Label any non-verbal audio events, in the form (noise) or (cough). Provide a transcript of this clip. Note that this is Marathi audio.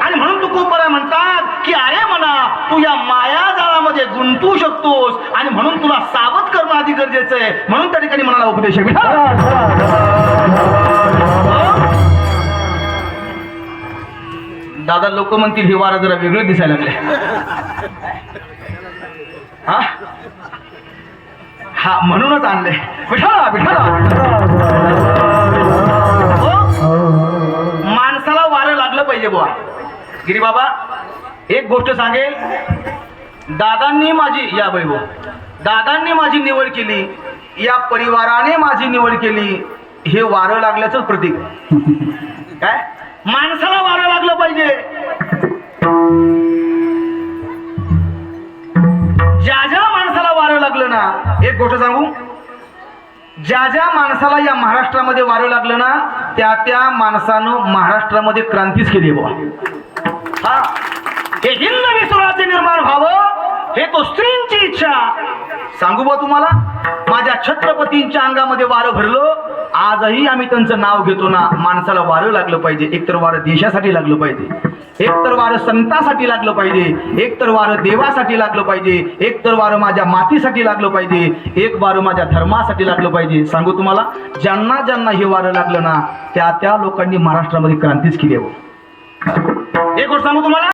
आणि म्हणून तू या माया जाळामध्ये गुंतू शकतोस आणि म्हणून तुला सावध करणं आधी गरजेचं आहे. म्हणून त्या ठिकाणी म्हणाला उपदेश आहे. दादा लोक म्हणतील हे वारा जरा वेगळे दिसायला लागले हा? हा म्हणूनच आणले विठाला विठाला हो? माणसाला वारं लागलं पाहिजे बुवा. गिरी बाबा एक गोष्ट सांगेल. दादांनी माझी या बाई बुवा दादांनी माझी निवड केली या परिवाराने माझी निवड केली हे वारं लागल्याचं प्रतीक. (laughs) काय? माणसाला वारं लागलं पाहिजे. ज्या ज्या माणसाला वारं लागलं ना एक गोष्ट सांगू. ज्या ज्या माणसाला या महाराष्ट्रामध्ये वारं लागलं ना त्या त्या माणसानं महाराष्ट्रामध्ये क्रांतीच केली बुवा. हा. हे हिंद विश्वराज्य निर्माण व्हावं हे तो स्त्रींची इच्छा. सांगू बा तुम्हाला माझ्या छत्रपतींच्या अंगामध्ये वारं भरलं आजही आम्ही त्यांचं नाव घेतो ना माणसाला वारं लागलं पाहिजे एकतर वारं देशासाठी लागलं पाहिजे एकतर वारं संतासाठी लागलं पाहिजे एकतर वारं देवासाठी लागलं पाहिजे एकतर वारं माझ्या मातीसाठी लागलं पाहिजे एक वारं माझ्या धर्मासाठी लागलं पाहिजे. सांगू तुम्हाला ज्यांना ज्यांना हे वारं लागलं ना त्या त्या लोकांनी महाराष्ट्रामध्ये क्रांतीच केली आहे. बुवा. एक गोष्ट सांगू तुम्हाला?